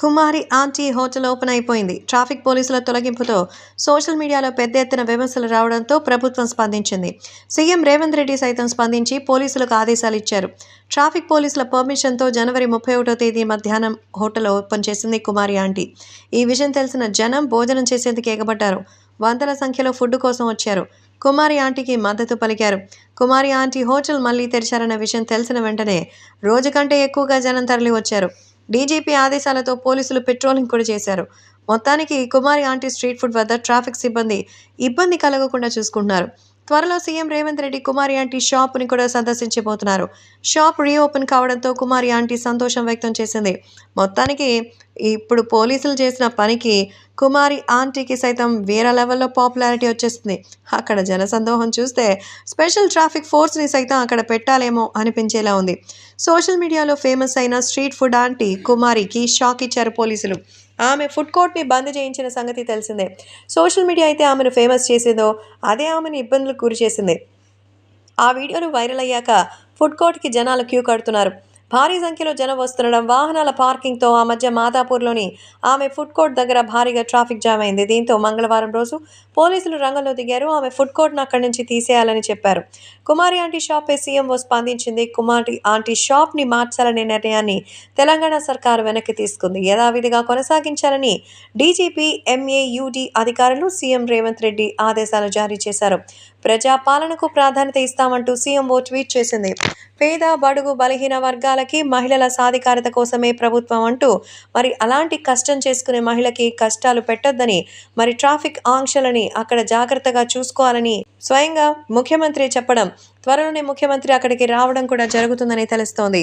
కుమారి aunty hotel open అయిపోయింది. Traffic పోలీసుల తొలగింపుతో సోషల్ మీడియాలో పెద్ద ఎత్తున విమర్శలు రావడంతో ప్రభుత్వం స్పందించింది. సీఎం రేవంత్ రెడ్డి సైతం స్పందించి పోలీసులకు ఆదేశాలు ఇచ్చారు. ట్రాఫిక్ పోలీసుల పర్మిషన్తో జనవరి ముప్పై ఒకటో తేదీ మధ్యాహ్నం హోటల్ ఓపెన్ చేసింది కుమారి ఆంటీ. ఈ విషయం తెలిసిన జనం భోజనం చేసేందుకు ఎగబడ్డారు. వందల సంఖ్యలో ఫుడ్ కోసం వచ్చారు. కుమారి ఆంటీకి మద్దతు పలికారు. కుమారి ఆంటీ హోటల్ మళ్ళీ తెరిచారన్న విషయం తెలిసిన వెంటనే రోజు కంటే ఎక్కువగా జనం తరలి వచ్చారు డీజీపీ ఆదేశాలతో పోలీసులు పెట్రోలింగ్ కూడా చేశారు. మొత్తానికి కుమారి ఆంటీ స్ట్రీట్ ఫుడ్ వద్ద ట్రాఫిక్ సిబ్బంది ఇబ్బంది కలగకుండా చూసుకుంటున్నారు. త్వరలో సీఎం రేవంత్ రెడ్డి కుమారి ఆంటీ షాప్ని కూడా సందర్శించబోతున్నారు. షాప్ రీఓపెన్ కావడంతో కుమారి ఆంటీ సంతోషం వ్యక్తం చేసింది. మొత్తానికి ఇప్పుడు పోలీసులు చేసిన పనికి కుమారి ఆంటీకి సైతం వేరే లెవెల్లో పాపులారిటీ వచ్చేస్తుంది అక్కడ జనసందోహం చూస్తే స్పెషల్ ట్రాఫిక్ ఫోర్స్ని సైతం అక్కడ పెట్టాలేమో అనిపించేలా ఉంది. సోషల్ మీడియాలో ఫేమస్ అయిన స్ట్రీట్ ఫుడ్ ఆంటీ కుమారికి షాక్ ఇచ్చారు పోలీసులు. ఆమె ఫుడ్ కోర్ట్ని బంద్ చేయించిన సంగతి తెలిసిందే. సోషల్ మీడియా అయితే ఆమెను ఫేమస్ చేసిందో అదే ఆమెను ఇబ్బందులకు గురి చేసింది. ఆ వీడియోలు వైరల్ అయ్యాక ఫుడ్ కోర్ట్కి జనాలు క్యూ కడుతున్నారు. భారీ సంఖ్యలో జనం వస్తుండడం వాహనాల పార్కింగ్తో ఆ మధ్య మాదాపూర్లోని ఆమె ఫుడ్ కోర్ట్ దగ్గర భారీగా ట్రాఫిక్ జామ్ అయింది. దీంతో మంగళవారం రోజు పోలీసులు రంగంలో దిగారు. ఆమె ఫుడ్ కోర్ట్ను అక్కడి నుంచి తీసేయాలని చెప్పారు. కుమారి ఆంటీ సీఎం సీఎంఓ స్పందించింది. కుమారి ఆంటీ షాప్ని మార్చాలనే నిర్ణయాన్ని తెలంగాణ సర్కారు వెనక్కి తీసుకుంది. యథావిధిగా కొనసాగించాలని డీజీపీ ఎంఏయుడి అధికారులు సీఎం రేవంత్ రెడ్డి ఆదేశాలు జారీ చేశారు. ప్రజా పాలనకు ప్రాధాన్యత ఇస్తామంటూ సీఎంఓ ట్వీట్ చేసింది. పేద బడుగు బలహీన వర్గాలకి మహిళల సాధికారత కోసమే ప్రభుత్వం అంటూ మరి అలాంటి కష్టం చేసుకునే మహిళకి కష్టాలు పెట్టొద్దని మరి ట్రాఫిక్ ఆంక్షలని అక్కడ జాగ్రత్తగా చూసుకోవాలని స్వయంగా ముఖ్యమంత్రి చెప్పడం త్వరలోనే ముఖ్యమంత్రి అక్కడికి రావడం కూడా జరుగుతుందని తెలుస్తోంది.